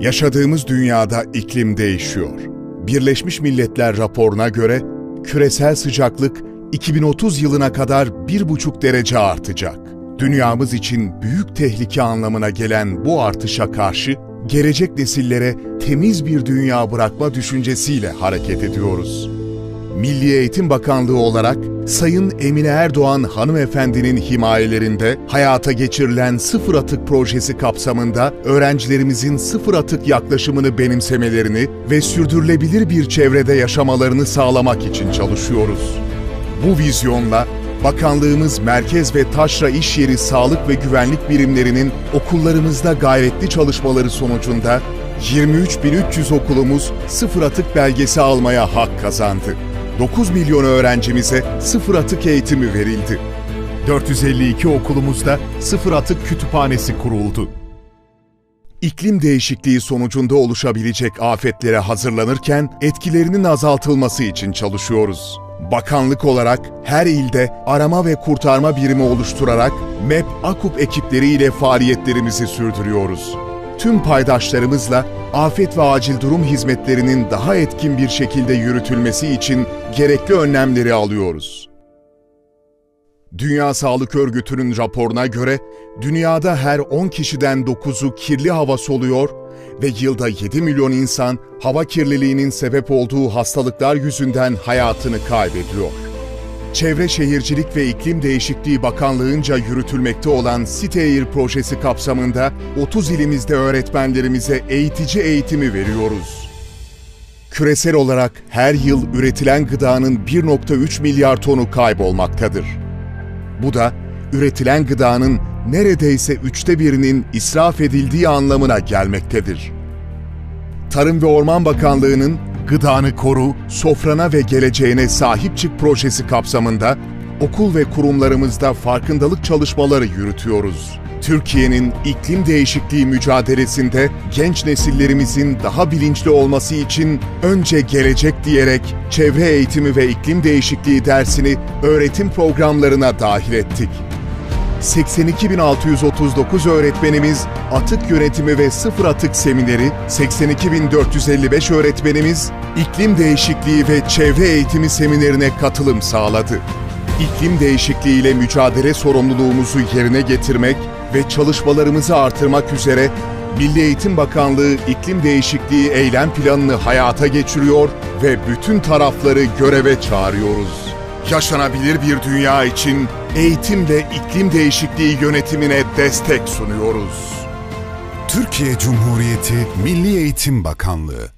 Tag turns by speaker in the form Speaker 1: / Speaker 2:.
Speaker 1: Yaşadığımız dünyada iklim değişiyor. Birleşmiş Milletler raporuna göre küresel sıcaklık 2030 yılına kadar 1,5 derece artacak. Dünyamız için büyük tehlike anlamına gelen bu artışa karşı gelecek nesillere temiz bir dünya bırakma düşüncesiyle hareket ediyoruz. Milli Eğitim Bakanlığı olarak Sayın Emine Erdoğan hanımefendinin himayelerinde hayata geçirilen sıfır atık projesi kapsamında öğrencilerimizin sıfır atık yaklaşımını benimsemelerini ve sürdürülebilir bir çevrede yaşamalarını sağlamak için çalışıyoruz. Bu vizyonla bakanlığımız merkez ve taşra iş yeri sağlık ve güvenlik birimlerinin okullarımızda gayretli çalışmaları sonucunda 23.300 okulumuz sıfır atık belgesi almaya hak kazandı. 9 milyon öğrencimize sıfır atık eğitimi verildi. 452 okulumuzda sıfır atık kütüphanesi kuruldu. İklim değişikliği sonucunda oluşabilecek afetlere hazırlanırken etkilerinin azaltılması için çalışıyoruz. Bakanlık olarak her ilde arama ve kurtarma birimi oluşturarak MEP AKUP ekipleriyle faaliyetlerimizi sürdürüyoruz. Tüm paydaşlarımızla afet ve acil durum hizmetlerinin daha etkin bir şekilde yürütülmesi için gerekli önlemleri alıyoruz. Dünya Sağlık Örgütü'nün raporuna göre dünyada her 10 kişiden 9'u kirli hava soluyor ve yılda 7 milyon insan hava kirliliğinin sebep olduğu hastalıklar yüzünden hayatını kaybediyor. Çevre Şehircilik ve İklim Değişikliği Bakanlığı'nca yürütülmekte olan Siteair projesi kapsamında 30 ilimizde öğretmenlerimize eğitici eğitimi veriyoruz. Küresel olarak her yıl üretilen gıdanın 1.3 milyar tonu kaybolmaktadır. Bu da üretilen gıdanın neredeyse üçte birinin israf edildiği anlamına gelmektedir. Tarım ve Orman Bakanlığı'nın Gıdanı Koru, Sofrana ve Geleceğine Sahip Çık projesi kapsamında okul ve kurumlarımızda farkındalık çalışmaları yürütüyoruz. Türkiye'nin iklim değişikliği mücadelesinde genç nesillerimizin daha bilinçli olması için önce gelecek diyerek çevre eğitimi ve iklim değişikliği dersini öğretim programlarına dahil ettik. 82.639 öğretmenimiz atık yönetimi ve sıfır atık semineri, 82.455 öğretmenimiz iklim değişikliği ve çevre eğitimi seminerine katılım sağladı. İklim değişikliği ile mücadele sorumluluğumuzu yerine getirmek ve çalışmalarımızı artırmak üzere Milli Eğitim Bakanlığı iklim değişikliği eylem planını hayata geçiriyor ve bütün tarafları göreve çağırıyoruz yaşanabilir bir dünya için eğitim ve iklim değişikliği yönetimine destek sunuyoruz.
Speaker 2: Türkiye Cumhuriyeti Milli Eğitim Bakanlığı